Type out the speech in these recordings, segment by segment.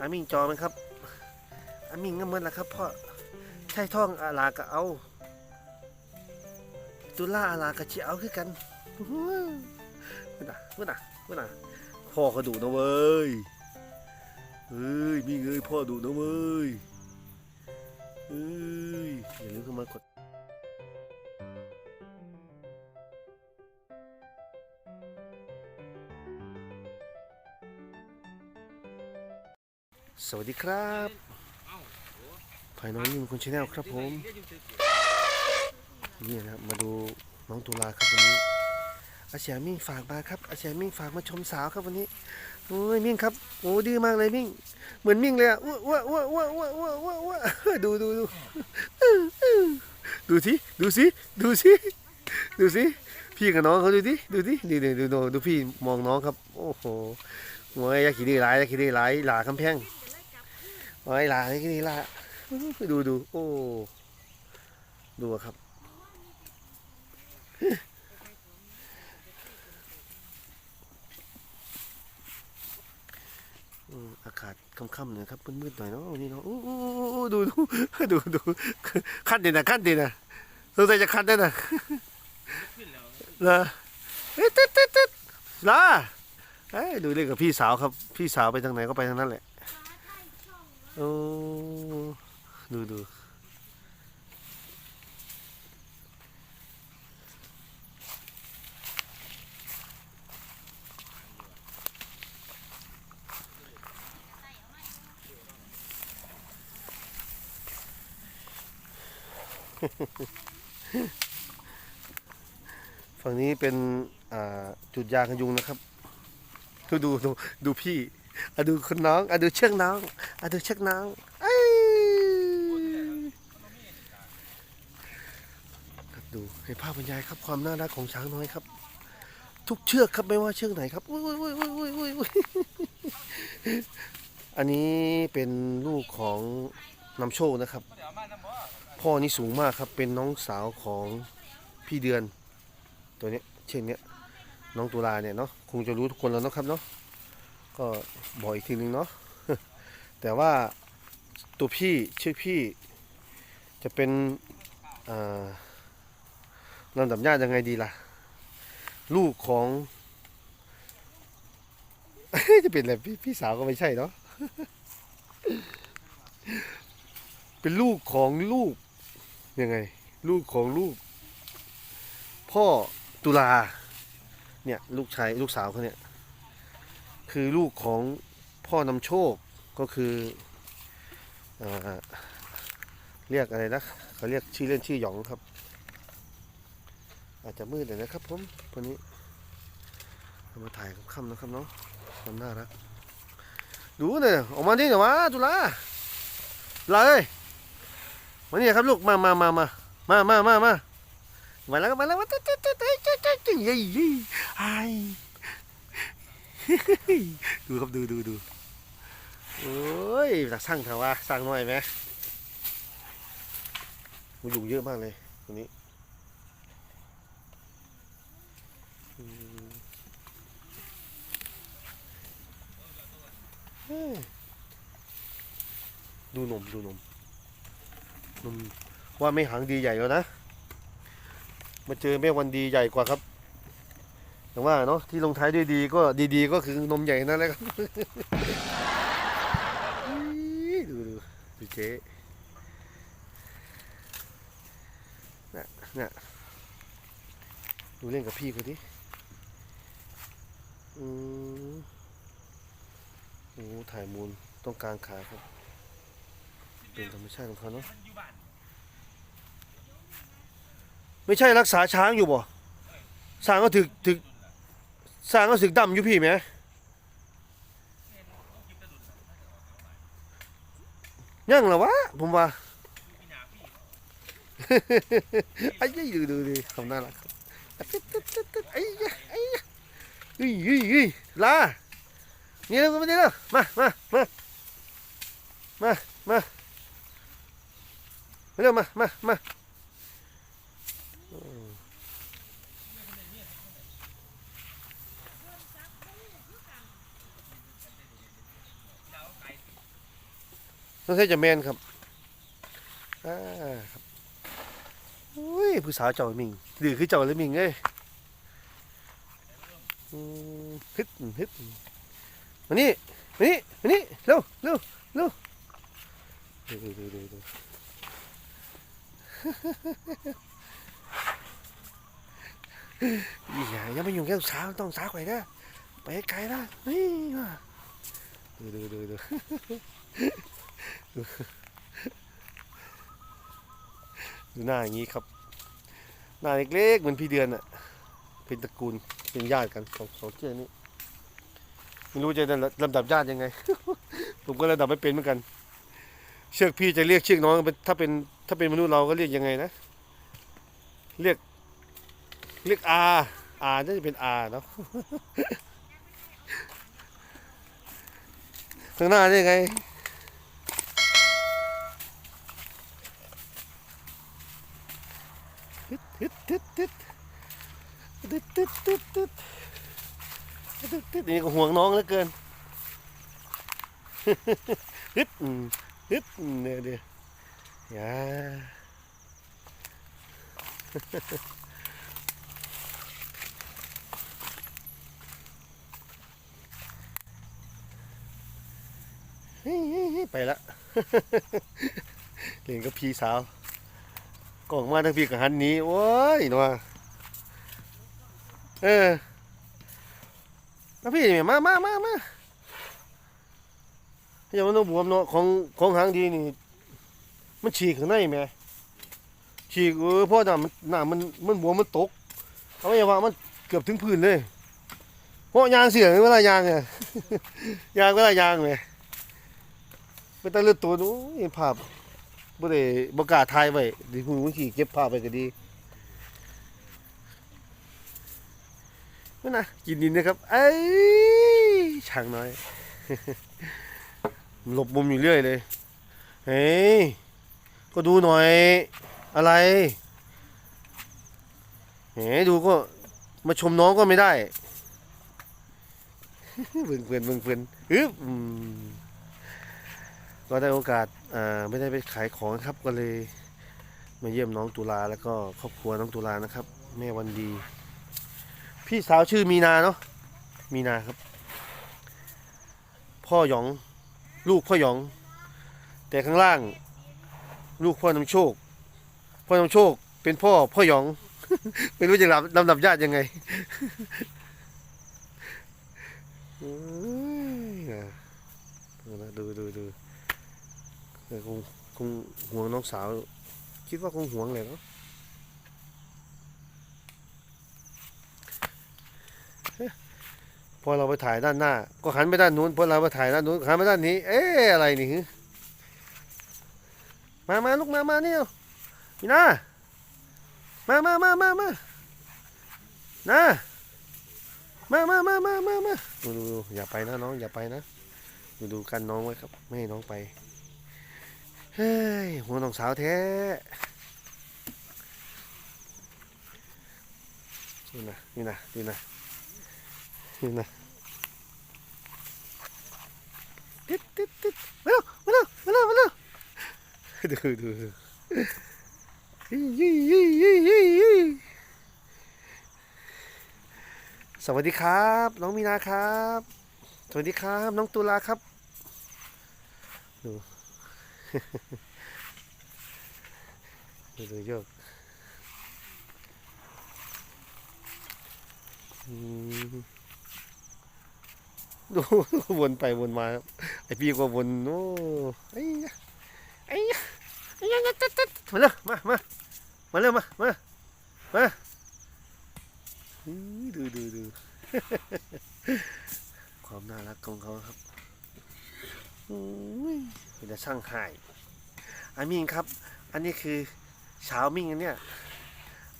อามิงจอไหมครับอามิงก็เหมือนละครับพ่อใช่ท่องอาลาก็เอาตุลาอาลาก็จะเอาคือกันอื้อหือเมื่อน่ะเมื่อน่ะเมื่อน่ะพ่อก็ดุนะเว้ยเฮ้ยมีเงยพ่อดุนะเว้ยเฮ้ยอย่าลืมเข้ามากด สวัสดีครับภายน้องยิ้มคนชาแนลครับผม นี่นะครับมาดูน้องตุลาครับวันนี้อาเฉียมิ่งฝากมาครับอาเฉียมิ่งฝากมาชมสาวครับวันนี้โอ้ยมิ่งครับโอ้ดีมากเลยมิ่ง เหมือนมิ่งเลยอะว้าวว้าวว้าวว้าว้าว้าดูดูดูดูสิดูสิดูสิดูสิพี่กับน้องเขาดูดิดูดิดูดิดูดูดูพี่มองน้องครับ โอ้โหงวยยัขี้ดื้อร้ายยัขี้ดื้อร้ายหลาคำแพง โอ้ยหลานี่นี่ละดูดูโอ้ ดูครับ อากาศค่ำๆหน่อยครับมืดๆหน่อยเนาะนนี้เนาะอู้อู้อู้อู้ดูดูดูดูคันดีนะคันดีนะสงสัยจะคันได้นะเหรอเอ๊ะตึ๊ดตึ๊ดตึ๊ดลาเอ้ดูเล่นกับพี่สาวครับ พี่สาวไปทางไหนก็ไปทางนั้นแหละ โอ้ดูดูฝั่งนี้เป็นจุดยากันยุงนะครับ ดูดูดูดูพี่ อะดูคนน้องอะดูเชือกน้องอะดูเชือกน้องเอ้ยดูให้ภาพบรรยายครับความน่ารักของช้างน้อยครับ ทุกเชือกครับไม่ว่าเชือกไหนครับอุ้ยอุ้ยอุ้ยอุ้ยอุ้ยอุ้ยอันนี้เป็นลูกของนำโชคนะครับ พ่อนี่สูงมากครับเป็นน้องสาวของพี่เดือน ตัวนี้เช่นเนี้ยน้องตุลาเนี่ยเนาะคงจะรู้ทุกคนแล้วนะครับเนาะ ก็บอกอีกทีนึงเนาะแต่ว่าตัวพี่ชื่อพี่จะเป็นลำดับญาติยังไงดีล่ะ ลูกของจะเป็นอะไรพี่พี่สาวก็ไม่ใช่เนาะเป็นลูกของลูกยังไง ลูกของลูก พ่อตุลาเนี่ยลูกชายลูกสาวเขาเนี่ย คือลูกของพ่อนำโชคก็คืออเรียกอะไรนะเขาเรียกชื่อเล่นชื่อหยองครับ อาจจะมืดหน่อยนะครับผมวันนี้เรามาถ่ายค่ำๆนะครับเนาะความน่ารักดูเนี่ยออกมาดิหน่ยวะจุฬาจุฬาเอ้ยมาเนี่ยครับลูกมามามามามามามามามาแล้วมาแล้วมาเต้เต้เต้เต้เต้เต้เต้ยี่ยี่ไอ ดูครับดูดูดูโอ้ยจากสร้างเถอะวะสร้างหน่อยไหมมันยุงเยอะมากเลยตรงนี้ดูนมดูนมนมว่าไม่หางดีใหญ่แล้วนะ มาเจอแม่วันดีใหญ่กว่าครับ อย่ว่าเนาะที่ลงท้ายด้วยดีก็ดีๆ ก็คือนมใหญ่นั่นแหละครับดูดูดูเจ๊น่ะน่ะดูเล่นกับพี่คนนี้อืมโอ้ถ่ายมูลต้องกางขาครับ เป็นธรรมชาติของเขาเนาะไม่ใช่รักษาช้างอยู่บ่สร้างก็ถึกถึก สร้างก็ถึกดำอยู่พี่ไหมยังเหรอวะ ผมว่าไอ้ยี่ดูดูดูคำน่ารักครับไอ้ยะไอ้ยะเฮ้ยเฮ้ยเฮ้ยลานี่แล้วมานี่แล้วมามามามามามาเร็วมามามา ต้องใช้จะแมนครับอ่าครับอุ้ยผู้สาวเจ้ามิงดื้อคือเจ้าเลยมิงเอ้ยฮึดฮึดมานี่มานี่มานี่เร็วเร็วเร็วดูดูดูดูดูอย่าอย่ามายุ่งแก้วสาวต้องสาวไปนะไปไกลนะนี่มาดูดูดูดู ดูหน้าอย่างนี้ครับ หน้าเล็กๆเหมือนพี่เดือนอะเป็นตระกูลเป็นญาติกันสองสองเจ้านี้ไม่รู้จะลำดับญาติยังไง ผมก็ระดับไม่เป็นเหมือนกัน เชือกพี่จะเรียกเชือกน้องเป็นถ้าเป็นถ้าเป็นมนุษย์เราก็เรียกยังไงนะ เรียกเรียกอาอาน่าจะเป็นอาเนาะข้างหน้านี่ยังไง ตึ๊ดตึ๊ดตึ๊ดตึ๊ดตึ๊ดตึ๊ดตึ๊ดตึ๊ดนี่ก็ห่วงน้องเหลือเกินฮึดฮึดเดี๋ยเดี๋ยวอย่าเฮ้ยไปละเล่นกับพี่สาว กล่องมาทั้งพี่กับหันนี้โอ้ยหนัวเออแล้วพี่เนี่ยมามามามาอย่ามันต้องบวมเนาะของของหางดีนี่ มันฉีกข้างในแหมฉีกเออพราะน้ำมันน้ำมันมันบวมมันตกเอาไว้ว่ามันเกือบถึงพื้นเลยเพราะยางเสียงเวลายางเนี่ยยางเวลายางแหมเป็นตาเลือดตัวนู้นภาพ บ่ได้บ่กล้าถ่ายไว้ดิหูมันขี้เก็บภาพไว้ก็ดีนั่นนะกินดินนะครับเอ้ยช่างน้อย หลบมุมอยู่เรื่อยเลย เฮ้ย ก็ดูหน่อย อะไร เฮ้ดูก็มาชมน้องก็ไม่ได้เพื่อนเพื่อนเพื่อนเพื่อนอึ๊บอืม ก็ได้โอกาสไม่ได้ไปขายของครับก็เลยมาเยี่ยมน้องตุลาแล้วก็ครอบครัวน้องตุลานะครับ แม่วันดี พี่สาวชื่อมีนาเนาะมีนาครับ พ่อหยอง ลูกพ่อหยอง แต่ข้างล่าง ลูกพ่อนำโชค พ่อนำโชค เป็นพ่อพ่อหยอง ไม่รู้จะลำลำดับญาติยังไงเอ้ยนะดูนะดูดูดู คงคงห่วงน้องสาว คิดว่าคงห่วงแหละเนาะพอเราไปถ่ายด้านหน้า ก็หันไปด้านนู้นพอเราไปถ่ายด้านนู้นหันไปด้านนี้ เอ๊ะอะไรนี่มามาลูกมามาเนี่เอานี่นะมามามามามานะมามามามามามาดูดูอย่าไปนะน้องอย่าไปนะ ดูดูกันน้องไว้ครับ ไม่ให้น้องไป เฮ้ย หัวน้องสาวแท้นี่นะนี่นะนี่นะนี่นะติดติดติดมาเร็วมาเร็วมาเร็วมาเร็วดูดูดูยี่ยี่ยี่ยี่ยี่ยี่สวัสดีครับ น้องมีนาครับ สวัสดีครับ น้องตุลาครับดู ดูโยกอืมดูวนไปวนมาครับไอพี่ก็วนโอ้ไอ้ยะไอ้ยะไอ้ยะตัดตัดมาเร็วมามามาเร็วมามามาดูดูดูความน่ารักของเขาครับ เป็นแต่ช่างหายอามิงครับ อันนี้คือเช้ามิงอันเนี้ย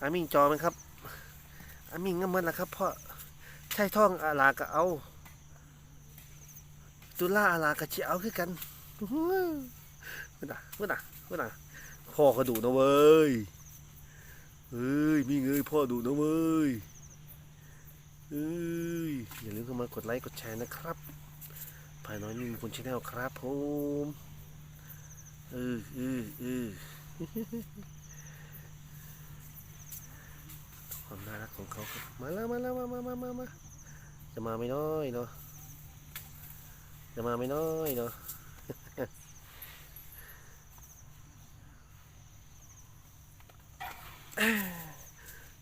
อามิงจอมันครับอามิงก็เหมือนละครับ เพราะใช่ท่องอาลาก็เอาตุล่าอาลาก็จะเอาคือกันเมื่อน่ะเมื่อน่ะเมื่อน่ะพ่อก็ดุนะเว้ยเอ้ยมิงเอ้ยพ่อดุนะเว้ยเอ้ยอย่าลืมเข้ามากดไลค์กดแชร์นะครับ ภายน้อยมีคนชแนลครับผมเออเออเออความน่ารักของเขาครับมาแล้วมาแล้วมามามามามาจะมาไม่น้อยเนาะจะมาไม่น้อยเนาะ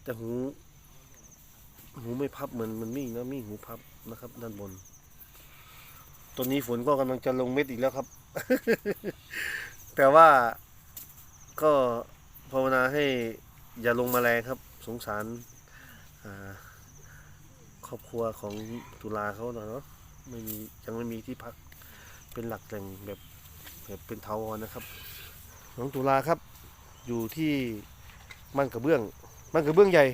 แต่หู หูไม่พับเหมือนมันมิ่งนะมิ่งหูพับนะครับด้านบน ตอนนี้ฝนก็กำลังจะลงเม็ดอีกแล้วครับ แต่ว่าก็ภาวนาให้อย่าลงมาแรงครับ สงสารครอบครัวของตุลาเขาหน่อยเนาะไม่มียังไม่มีที่พักเป็นหลักแหล่งแบบแบบเป็นเทาวรนะครับ น้องตุลาครับ อยู่ที่บ้านกระเบื้องบ้านกระเบื้องใหญ่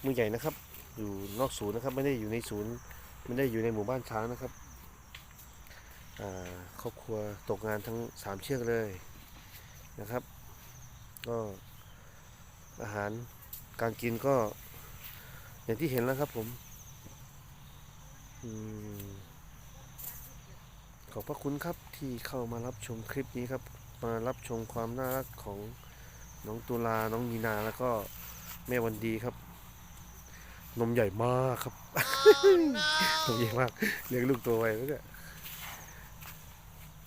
เมืองใหญ่นะครับ อยู่นอกศูนย์นะครับ ไม่ได้อยู่ในศูนย์ไม่ได้อยู่ในหมู่บ้านช้างนะครับ ครอบครัวตกงานทั้งสามเชือกเลยนะครับ ก็อาหารการกินก็ อย่างที่เห็นแล้วครับผมอมขอบพระคุณครับที่เข้ามารับชมคลิปนี้ครับ มารับชมความน่ารักของน้องตุลา น้องมีนาแล้วก็แม่วันดีครับ นมใหญ่มากครับ นมใหญ่มากเลี้ยงลูกตัวไว้แล้วเนี่ย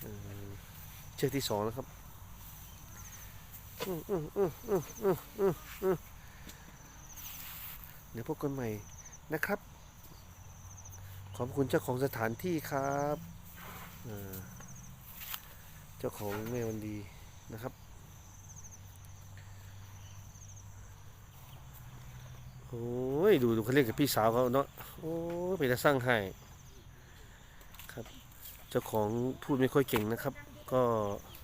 เออ เชือกที่สองแล้วครับเดี๋ยวพบกันใหม่นะครับ ขอบคุณเจ้าของสถานที่ครับเจ้าของแม่วันดีนะครับ โอ้ย ดูดูเขาเล่นกับพี่สาวเขาเนาะ โอ้ยไปจะสร้างให้ครับ เจ้าของพูดไม่ค่อยเก่งนะครับ ก็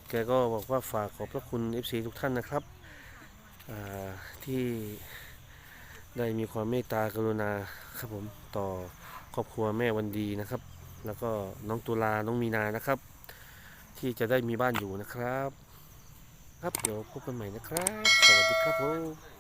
แกก็บอกว่าฝากขอบพระคุณ FC ทุกท่านนะครับที่ได้มีความเมตตากรุณาครับผมต่อครอบครัวแม่วันดีนะครับ แล้วก็น้องตุลาน้องมีนานะครับ ที่จะได้มีบ้านอยู่นะครับ ครับเดี๋ยวพบกันใหม่นะครับ สวัสดีครับผม